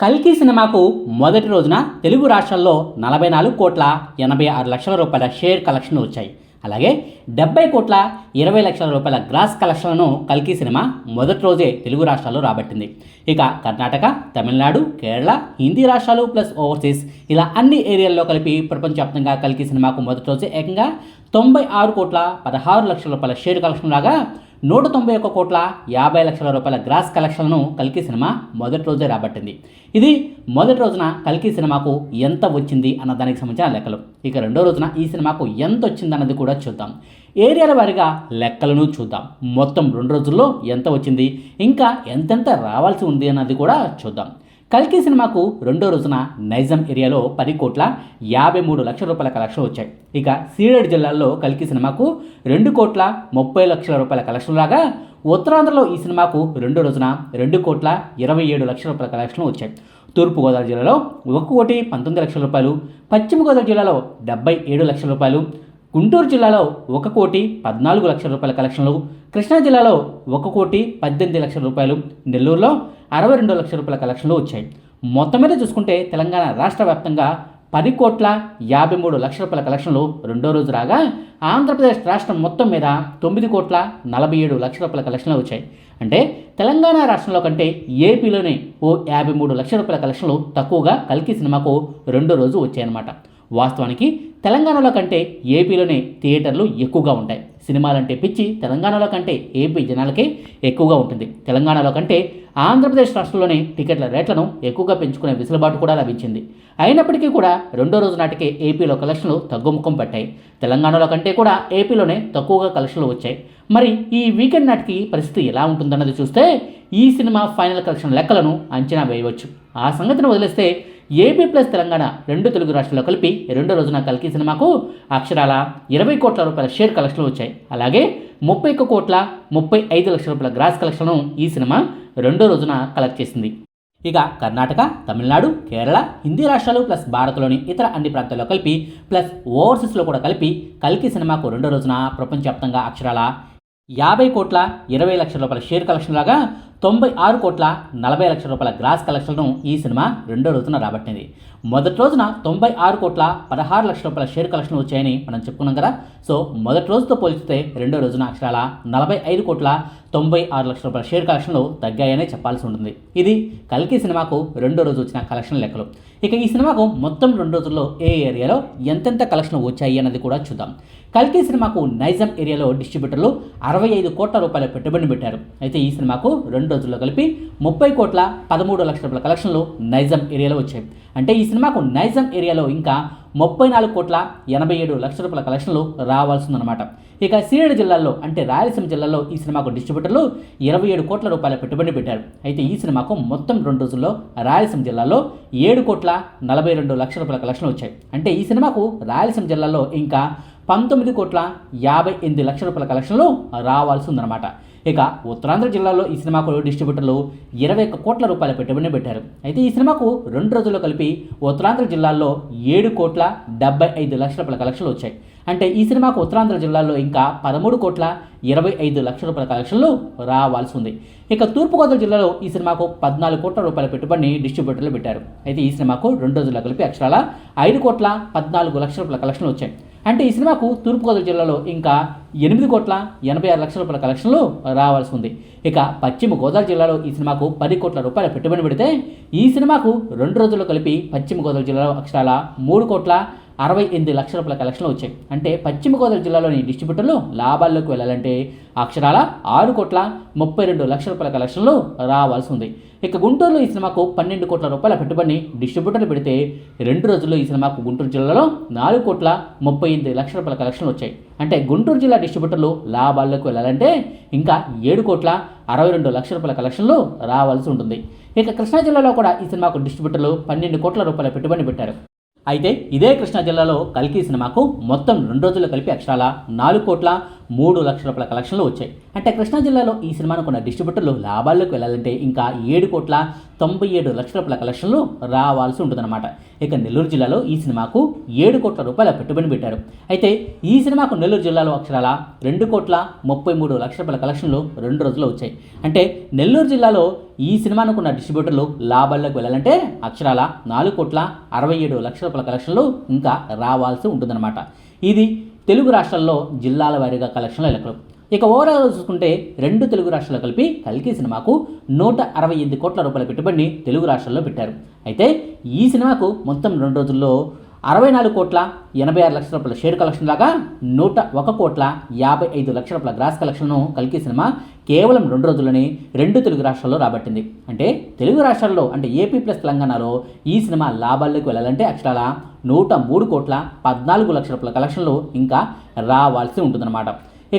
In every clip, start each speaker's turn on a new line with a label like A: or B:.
A: కల్కి సినిమాకు మొదటి రోజున తెలుగు రాష్ట్రాల్లో నలభై నాలుగు కోట్ల ఎనభై ఆరు లక్షల రూపాయల షేర్ కలెక్షన్లు వచ్చాయి. అలాగే డెబ్బై కోట్ల ఇరవై లక్షల రూపాయల గ్రాస్ కలెక్షన్లను కల్కి సినిమా మొదటి రోజే తెలుగు రాష్ట్రాల్లో రాబట్టింది. ఇక కర్ణాటక తమిళనాడు కేరళ హిందీ రాష్ట్రాలు ప్లస్ ఓవర్సీస్ ఇలా అన్ని ఏరియాల్లో కలిపి ప్రపంచవ్యాప్తంగా కల్కి సినిమాకు మొదటి రోజే ఏకంగా తొంభై ఆరు కోట్ల పదహారు లక్షల రూపాయల షేర్ కలెక్షన్ లాగా నూట తొంభై ఒక్క కోట్ల యాభై లక్షల రూపాయల గ్రాస్ కలెక్షన్లను కల్కి సినిమా మొదటి రోజే రాబట్టింది. ఇది మొదటి రోజున కల్కి సినిమాకు ఎంత వచ్చింది అన్న దానికి సంబంధించిన లెక్కలు. ఇక రెండో రోజున ఈ సినిమాకు ఎంత వచ్చింది అన్నది కూడా చూద్దాం. ఏరియాల వారిగా లెక్కలను చూద్దాం. మొత్తం రెండు రోజుల్లో ఎంత వచ్చింది? ఇంకా ఎంతెంత రావాల్సి ఉంది అన్నది కూడా చూద్దాం. కల్కి సినిమాకు రెండో రోజున నైజాం ఏరియాలో పది కోట్ల యాభై మూడు లక్షల రూపాయల కలెక్షన్ వచ్చాయి. ఇక సీడెడ్ జిల్లాలో కల్కి సినిమాకు రెండు కోట్ల ముప్పై లక్షల రూపాయల కలెక్షన్ లాగా ఉత్తరాంధ్రలో ఈ సినిమాకు రెండో రోజున రెండు కోట్ల ఇరవై ఏడు లక్షల రూపాయల కలెక్షన్లు వచ్చాయి. తూర్పుగోదావరి జిల్లాలో ఒక కోటి పంతొమ్మిది లక్షల రూపాయలు పశ్చిమ గోదావరి జిల్లాలో డెబ్బై ఏడు లక్షల రూపాయలు గుంటూరు జిల్లాలో ఒక కోటి పద్నాలుగు లక్షల రూపాయల కలెక్షన్లు కృష్ణా జిల్లాలో ఒక కోటి పద్దెనిమిది లక్షల రూపాయలు నెల్లూరులో అరవై రెండు లక్షల రూపాయల కలెక్షన్లు వచ్చాయి. మొత్తం మీద చూసుకుంటే తెలంగాణ రాష్ట్ర వ్యాప్తంగా పది కోట్ల యాభై మూడు లక్షల రూపాయల కలెక్షన్లు రెండో రోజు రాగా ఆంధ్రప్రదేశ్ రాష్ట్రం మొత్తం మీద తొమ్మిది కోట్ల నలభై ఏడు లక్షల రూపాయల కలెక్షన్లు వచ్చాయి. అంటే తెలంగాణ రాష్ట్రంలో కంటే ఏపీలోనే ఓ యాభై మూడు లక్షల రూపాయల కలెక్షన్లు తక్కువగా కల్కి సినిమాకు రెండో రోజు వచ్చాయన్నమాట. వాస్తవానికి తెలంగాణలో కంటే ఏపీలోనే థియేటర్లు ఎక్కువగా ఉంటాయి. సినిమాలంటే పిచ్చి తెలంగాణలో కంటే ఏపీ జనాలకే ఎక్కువగా ఉంటుంది. తెలంగాణలో కంటే ఆంధ్రప్రదేశ్ రాష్ట్రంలోనే టికెట్ల రేట్లను ఎక్కువగా పెంచుకునే వెసులుబాటు కూడా లభించింది. అయినప్పటికీ కూడా రెండో రోజు నాటికే ఏపీలో కలెక్షన్లు తగ్గుముఖం పట్టాయి. తెలంగాణలో కంటే కూడా ఏపీలోనే తక్కువగా కలెక్షన్లు వచ్చాయి. మరి ఈ వీకెండ్ నాటికి పరిస్థితి ఎలా ఉంటుందన్నది చూస్తే ఈ సినిమా ఫైనల్ కలెక్షన్ లెక్కలను అంచనా వేయవచ్చు. ఆ సంగతిని వదిలేస్తే ఏపీ ప్లస్ తెలంగాణ రెండు తెలుగు రాష్ట్రాల్లో కలిపి రెండో రోజున కల్కి సినిమాకు అక్షరాల ఇరవై కోట్ల రూపాయల షేర్ కలెక్షన్లు వచ్చాయి. అలాగే ముప్పై ఒక్క కోట్ల ముప్పై ఐదు లక్షల రూపాయల గ్రాస్ కలెక్షన్ను ఈ సినిమా రెండో రోజున కలెక్ట్ చేసింది. ఇక కర్ణాటక తమిళనాడు కేరళ హిందీ రాష్ట్రాలు ప్లస్ భారత్లోని ఇతర అన్ని ప్రాంతాల్లో కలిపి ప్లస్ ఓవర్సీస్లో కూడా కలిపి కల్కి సినిమాకు రెండో రోజున ప్రపంచవ్యాప్తంగా అక్షరాల యాభై కోట్ల ఇరవై లక్షల రూపాయల షేర్ కలెక్షన్ లాగా తొంభై ఆరు కోట్ల నలభై లక్షల రూపాయల గ్రాస్ కలెక్షన్ను ఈ సినిమా రెండో రోజున రాబట్టింది. మొదటి రోజున తొంభై ఆరు కోట్ల పదహారు లక్షల రూపాయల షేర్ కలెక్షన్ వచ్చాయని మనం చెప్పుకున్నాం కదా. సో మొదటి రోజుతో పోల్చితే రెండో రోజున అక్షరాల నలభై ఐదు కోట్ల తొంభై ఆరు లక్షల రూపాయల షేర్ కలెక్షన్లు తగ్గాయనే చెప్పాల్సి ఉంటుంది. ఇది కల్కి సినిమాకు రెండో రోజు వచ్చిన కలెక్షన్ లెక్కలు. ఇక ఈ సినిమాకు మొత్తం రెండు రోజుల్లో ఏ ఏరియాలో ఎంతెంత కలెక్షన్ వచ్చాయి అన్నది కూడా చూద్దాం. కల్కి సినిమాకు నైజాం ఏరియాలో డిస్ట్రిబ్యూటర్లు అరవై ఐదు కోట్ల రూపాయల పెట్టుబడి పెట్టారు. అయితే ఈ సినిమాకు రెండు రోజుల్లో కలిపి ముప్పై కోట్ల పదమూడు లక్షల రూపాయల కలెక్షన్లు నైజాం ఏరియాలో వచ్చాయి. అంటే ఈ సినిమాకు నైజాం ఏరియాలో ఇంకా ముప్పై నాలుగు కోట్ల ఎనభై ఏడు లక్షల రూపాయల కలెక్షన్లు రావాల్సిందనమాట ఇక సీడెడ్ జిల్లాలో అంటే రాయలసీమ జిల్లాలో ఈ సినిమాకు డిస్ట్రిబ్యూటర్లు ఇరవై ఏడు కోట్ల రూపాయల పెట్టుబడి పెట్టారు. అయితే ఈ సినిమాకు మొత్తం రెండు రోజుల్లో రాయలసీమ జిల్లాలో ఏడు కోట్ల నలభై రెండు లక్షల రూపాయల కలెక్షన్లు వచ్చాయి. అంటే ఈ సినిమాకు రాయలసీమ జిల్లాలో ఇంకా పంతొమ్మిది కోట్ల యాభై ఎనిమిది లక్షల రూపాయల కలెక్షన్లు రావాల్సి ఉందన్నమాట ఇక ఉత్తరాంధ్ర జిల్లాలో ఈ సినిమాకు డిస్ట్రిబ్యూటర్లు ఇరవై ఒక్క కోట్ల రూపాయల పెట్టుబడిని పెట్టారు. అయితే ఈ సినిమాకు రెండు రోజుల్లో కలిపి ఉత్తరాంధ్ర జిల్లాల్లో ఏడు కోట్ల డెబ్బై ఐదు లక్షల రూపాయల కలెక్షన్లు వచ్చాయి. అంటే ఈ సినిమాకు ఉత్తరాంధ్ర జిల్లాలో ఇంకా పదమూడు కోట్ల ఇరవై ఐదు లక్షల రూపాయల కలెక్షన్లు రావాల్సి ఉంది. ఇక తూర్పుగోదావరి జిల్లాలో ఈ సినిమాకు పద్నాలుగు కోట్ల రూపాయల పెట్టుబడిని డిస్ట్రిబ్యూటర్లు పెట్టారు. అయితే ఈ సినిమాకు రెండు రోజుల కలిపి అక్షరాల ఐదు కోట్ల పద్నాలుగు లక్షల రూపాయల కలెక్షన్లు వచ్చాయి. అంటే ఈ సినిమాకు తూర్పుగోదావరి జిల్లాలో ఇంకా ఎనిమిది కోట్ల ఎనభై ఆరు లక్షల రూపాయల కలెక్షన్లు రావాల్సి ఉంది ఇక పశ్చిమ గోదావరి జిల్లాలో ఈ సినిమాకు పది కోట్ల రూపాయల పెట్టుబడి పెడితే ఈ సినిమాకు రెండు రోజుల్లో కలిపి పశ్చిమ గోదావరి జిల్లాలో అక్షరాల మూడు కోట్ల అరవై ఎనిమిది లక్షల రూపాయల కలెక్షన్లు వచ్చాయి. అంటే పశ్చిమ గోదావరి జిల్లాలోని డిస్ట్రిబ్యూటర్లు లాభాల్లోకి వెళ్ళాలంటే అక్షరాల ఆరు కోట్ల ముప్పై రెండు లక్షల రూపాయల కలెక్షన్లు రావాల్సి ఉంది. ఇక గుంటూరులో ఈ సినిమాకు పన్నెండు కోట్ల రూపాయల పెట్టుబడిని డిస్ట్రిబ్యూటర్లు పెడితే రెండు రోజుల్లో ఈ సినిమాకు గుంటూరు జిల్లాలో నాలుగు కోట్ల ముప్పై ఎనిమిది లక్షల రూపాయల కలెక్షన్లు వచ్చాయి. అంటే గుంటూరు జిల్లా డిస్ట్రిబ్యూటర్లు లాభాల్లోకి వెళ్ళాలంటే ఇంకా ఏడు కోట్ల అరవై రెండు లక్షల రూపాయల కలెక్షన్లు రావాల్సి ఉంటుంది. ఇక కృష్ణా జిల్లాలో కూడా ఈ సినిమాకు డిస్ట్రిబ్యూటర్లు పన్నెండు కోట్ల రూపాయల పెట్టుబడి పెట్టారు. అయితే ఇదే కృష్ణా జిల్లాలో కల్కి సినిమాకు మొత్తం రెండు రోజులు కలిపి అక్షరాల నాలుగు కోట్ల మూడు లక్షల రూపాయల కలెక్షన్లు వచ్చాయి. అంటే కృష్ణా జిల్లాలో ఈ సినిమాను కొన్న డిస్ట్రిబ్యూటర్లు లాభాల్లోకి వెళ్ళాలంటే ఇంకా ఏడు కోట్ల తొంభై ఏడు లక్షల రూపాయల కలెక్షన్లు రావాల్సి ఉంటుందన్నమాట. ఇక నెల్లూరు జిల్లాలో ఈ సినిమాకు ఏడు కోట్ల రూపాయల పెట్టుబడి పెట్టారు. అయితే ఈ సినిమాకు నెల్లూరు జిల్లాలో అక్షరాల రెండు కోట్ల ముప్పై మూడు లక్షల రూపాయల కలెక్షన్లు రెండు రోజుల్లో వచ్చాయి. అంటే నెల్లూరు జిల్లాలో ఈ సినిమానుకున్న డిస్ట్రిబ్యూటర్లు లాభాల్లోకి వెళ్ళాలంటే అక్షరాల నాలుగు కోట్ల అరవై ఏడు లక్షల రూపాయల కలెక్షన్లు ఇంకా రావాల్సి ఉంటుందన్నమాట. ఇది తెలుగు రాష్ట్రాల్లో జిల్లాల వారీగా కలెక్షన్ల లెక్కలు ఇక ఓవరాల్ చూసుకుంటే రెండు తెలుగు రాష్ట్రాలు కలిపి కల్కి సినిమాకు నూట అరవై ఎనిమిది కోట్ల రూపాయల పెట్టుబడిని తెలుగు రాష్ట్రాల్లో పెట్టారు. అయితే ఈ సినిమాకు మొత్తం రెండు రోజుల్లో అరవై నాలుగు కోట్ల ఎనభై ఆరు లక్షల రూపాయల షేర్ కలెక్షన్ లాగా నూట ఒక కోట్ల యాభై ఐదు లక్షల రూపాయల గ్రాస్ కలెక్షన్ను కల్కి సినిమా కేవలం రెండు రోజుల్లోనే రెండు తెలుగు రాష్ట్రాల్లో రాబట్టింది. అంటే తెలుగు రాష్ట్రాల్లో అంటే ఏపీ ప్లస్ తెలంగాణలో ఈ సినిమా లాభాల్లోకి వెళ్ళాలంటే అక్షరాల నూట మూడు కోట్ల పద్నాలుగు లక్షల రూపాయల కలెక్షన్లు ఇంకా రావాల్సి ఉంటుందన్నమాట.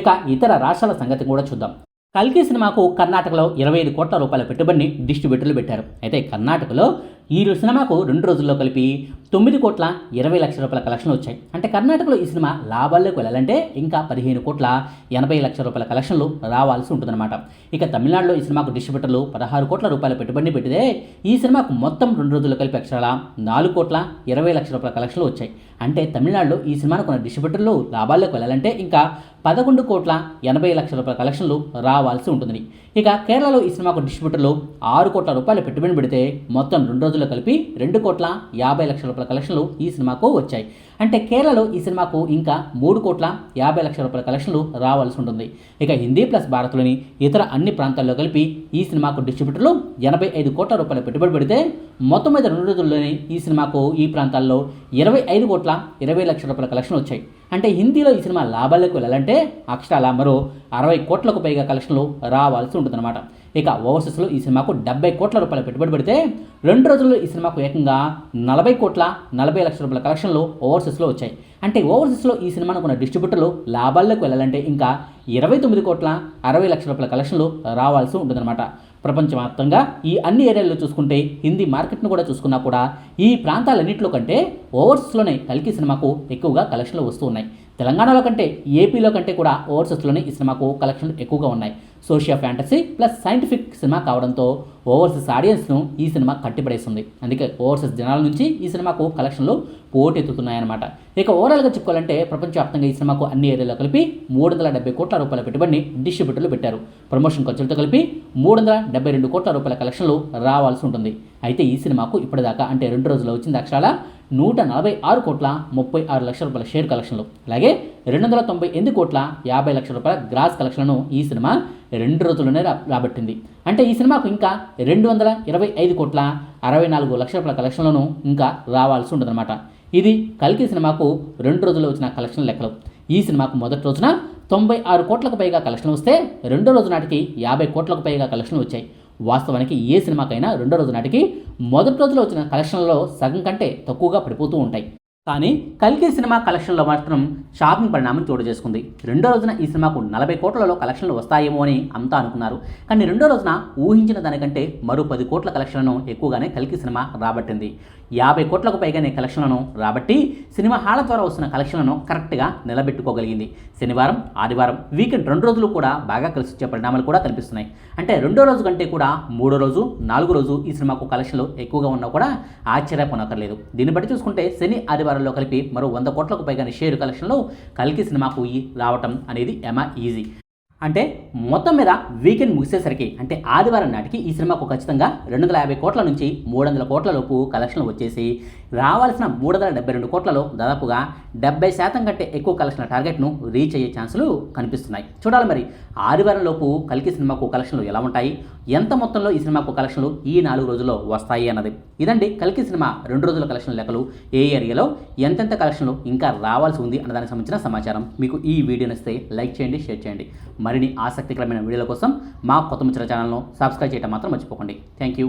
A: ఇక ఇతర రాష్ట్రాల సంగతి కూడా చూద్దాం. కల్కి సినిమాకు కర్ణాటకలో ఇరవై ఐదు కోట్ల రూపాయల పెట్టుబడిని డిస్ట్రిబ్యూటర్లు పెట్టారు. అయితే కర్ణాటకలో ఈ సినిమాకు రెండు రోజుల్లో కలిపి తొమ్మిది కోట్ల ఇరవై లక్షల రూపాయల కలెక్షన్లు వచ్చాయి. అంటే కర్ణాటకలో ఈ సినిమా లాభాల్లోకి వెళ్ళాలంటే ఇంకా పదిహేను కోట్ల ఎనభై లక్షల రూపాయల కలెక్షన్లు రావాల్సి ఉంటుందన్నమాట. ఇక తమిళనాడులో ఈ సినిమాకు డిస్ట్రిబ్యూటర్లు పదహారు కోట్ల రూపాయల పెట్టుబడి పెట్టితే ఈ సినిమాకు మొత్తం రెండు రోజుల్లో కలిపి అక్షరాల నాలుగు కోట్ల ఇరవై లక్షల రూపాయల కలెక్షన్లు వచ్చాయి. అంటే తమిళనాడులో ఈ సినిమాను కొన్న డిస్ట్రిబ్యూటర్లు లాభాల్లోకి వెళ్ళాలంటే ఇంకా పదకొండు కోట్ల ఎనభై లక్షల రూపాయల కలెక్షన్లు రావాల్సి ఉంటుంది ఇక కేరళలో ఈ సినిమాకు డిస్ట్రిబ్యూటర్లు ఆరు కోట్ల రూపాయల పెట్టుబడి పెడితే మొత్తం రెండు రోజులు రోజుల్లో కలిపి రెండు కోట్ల యాభై లక్షల రూపాయల కలెక్షన్లు ఈ సినిమాకు వచ్చాయి. అంటే కేరళలో ఈ సినిమాకు ఇంకా మూడు కోట్ల యాభై లక్షల రూపాయల కలెక్షన్లు రావాల్సి ఉంటుంది. ఇక హిందీ ప్లస్ భారత్లోని ఇతర అన్ని ప్రాంతాల్లో కలిపి ఈ సినిమాకు డిస్ట్రిబ్యూటర్లు ఎనభై ఐదు కోట్ల రూపాయల పెట్టుబడి పెడితే మొత్తం మీద రెండు రోజుల్లోనే ఈ సినిమాకు ఈ ప్రాంతాల్లో ఇరవై ఐదు కోట్ల ఇరవై లక్షల రూపాయల కలెక్షన్ వచ్చాయి. అంటే హిందీలో ఈ సినిమా లాభాలకు వెళ్ళాలంటే అక్షరాల మరో అరవై కోట్లకు పైగా కలెక్షన్లు రావాల్సి ఉంటుందన్నమాట. ఇక ఓవర్సెస్లో ఈ సినిమాకు డెబ్బై కోట్ల రూపాయల పెట్టుబడి పెడితే రెండు రోజుల్లో ఈ సినిమాకు ఏకంగా నలభై కోట్ల నలభై లక్షల రూపాయల కలెక్షన్లు ఓవర్సెస్లో వచ్చాయి. అంటే ఓవర్సెస్లో ఈ సినిమాను కొన్న డిస్ట్రిబ్యూటర్లు లాభాల్లోకి వెళ్ళాలంటే ఇంకా ఇరవై తొమ్మిది కోట్ల అరవై లక్షల రూపాయల కలెక్షన్లు రావాల్సి ఉంటుందన్నమాట. ప్రపంచవ్యాప్తంగా ఈ అన్ని ఏరియాల్లో చూసుకుంటే హిందీ మార్కెట్ను కూడా చూసుకున్నా కూడా ఈ ప్రాంతాలన్నింటిలో కంటే ఓవర్సీస్లోనే కలికి సినిమాకు ఎక్కువగా కలెక్షన్లు వస్తూ ఉన్నాయి. తెలంగాణలో కంటే ఏపీలో కంటే కూడా ఓవర్సీస్లోనే ఈ సినిమాకు కలెక్షన్లు ఎక్కువగా ఉన్నాయి. Socio fantasy plus scientific cinema కావడంతో ఓవర్సీస్ ఆడియన్స్ను ఈ సినిమా కట్టిపడేస్తుంది అందుకే ఓవర్సీస్ జనాల నుంచి ఈ సినిమాకు కలెక్షన్లు పోటెత్తుతున్నాయన్నమాట. ఇక ఓవరాల్గా చెప్పుకోవాలంటే ప్రపంచవ్యాప్తంగా ఈ సినిమాకు అన్ని ఏరియాలో కలిపి మూడు వందల డెబ్బై కోట్ల రూపాయల పెట్టుబడిని డిస్ట్రిబ్యూటర్లు పెట్టారు. ప్రమోషన్ ఖర్చులతో కలిపి మూడు వందల డెబ్బై రెండు కోట్ల రూపాయల కలెక్షన్లు రావాల్సి ఉంటుంది. అయితే ఈ సినిమాకు ఇప్పటిదాకా అంటే రెండు రోజులు వచ్చింది అక్షరాల నూట నలభై ఆరు కోట్ల ముప్పై ఆరు లక్షల రూపాయల షేర్ కలెక్షన్లు. అలాగే రెండు వందల తొంభై ఎనిమిది కోట్ల యాభై లక్షల రూపాయల గ్రాస్ కలెక్షన్లను ఈ సినిమా రెండు రోజుల్లోనే రాబట్టింది. అంటే ఈ సినిమాకు ఇంకా రెండు వందల ఇరవై ఐదు కోట్ల అరవై నాలుగు లక్షల రూపాయల కలెక్షన్లను ఇంకా రావాల్సి ఉంటుందన్నమాట ఇది కల్కి సినిమాకు రెండు రోజుల్లో వచ్చిన కలెక్షన్ లెక్కలు. ఈ సినిమాకు మొదటి రోజున తొంభై ఆరు కోట్లకు పైగా కలెక్షన్ వస్తే రెండో రోజు నాటికి యాభై కోట్లకు పైగా కలెక్షన్ వచ్చాయి. వాస్తవానికి ఏ సినిమాకైనా రెండో రోజు నాటికి మొదటి రోజులో వచ్చిన కలెక్షన్లలో సగం కంటే తక్కువగా పడిపోతూ ఉంటాయి. కానీ కల్కి సినిమా కలెక్షన్లో మాత్రం షాకింగ్ పరిణామం చోటు చేసుకుంది రెండో రోజున ఈ సినిమాకు నలభై కోట్లలో కలెక్షన్లు వస్తాయేమో అని అంతా అనుకున్నారు. కానీ రెండో రోజున ఊహించిన దానికంటే మరో పది కోట్ల కలెక్షన్లను ఎక్కువగానే కల్కి సినిమా రాబట్టింది. యాభై కోట్లకు పైగానే కలెక్షన్లను రాబట్టి సినిమా హాల ద్వారా వస్తున్న కలెక్షన్లను కరెక్ట్గా నిలబెట్టుకోగలిగింది. శనివారం ఆదివారం వీకెండ్ రెండు రోజులు కూడా బాగా కలిసి వచ్చే పరిణామాలు కూడా కనిపిస్తున్నాయి. అంటే రెండో రోజు కంటే కూడా మూడో రోజు నాలుగో రోజు ఈ సినిమాకు కలెక్షన్లు ఎక్కువగా ఉన్నా కూడా ఆశ్చర్యపోనక్కర్లేదు. దీన్ని బట్టి చూసుకుంటే శని ఆదివారం ఆదివారంలో కలిపి మరో వంద కోట్లకు పైగా షేర్ కలెక్షన్లు కల్కి సినిమాకు రావటం అనేది ఎమా ఈజీ. అంటే మొత్తం మీద వీకెండ్ ముగిసేసరికి అంటే ఆదివారం నాటికి ఈ సినిమాకు ఖచ్చితంగా రెండు వందల యాభై కోట్ల నుంచి మూడు వందల కోట్ల లోపు కలెక్షన్లు వచ్చేసి రావాల్సిన మూడు వందల డెబ్బై రెండు కోట్లలో దాదాపుగా డెబ్బై శాతం కంటే ఎక్కువ కలెక్షన్ల టార్గెట్ను రీచ్ అయ్యే ఛాన్సులు కనిపిస్తున్నాయి. చూడాలి మరి ఆదివారం లోపు కలికి సినిమాకు కలెక్షన్లు ఎలా ఉంటాయి? ఎంత మొత్తంలో ఈ సినిమాకు కలెక్షన్లు ఈ నాలుగు రోజుల్లో వస్తాయి అన్నది. ఇదండి కలికి సినిమా రెండు రోజుల కలెక్షన్ లెక్కలు. ఏ ఏరియాలో ఎంతెంత కలెక్షన్లు ఇంకా రావాల్సి ఉంది అన్నదానికి సంబంధించిన సమాచారం మీకు ఈ వీడియో నచ్చితే లైక్ చేయండి షేర్ చేయండి. మరిన్ని ఆసక్తికరమైన వీడియోల కోసం మా కొత్త ముచ్చల ఛానల్ను సబ్స్క్రైబ్ చేయడం మాత్రం మర్చిపోకండి. Thank you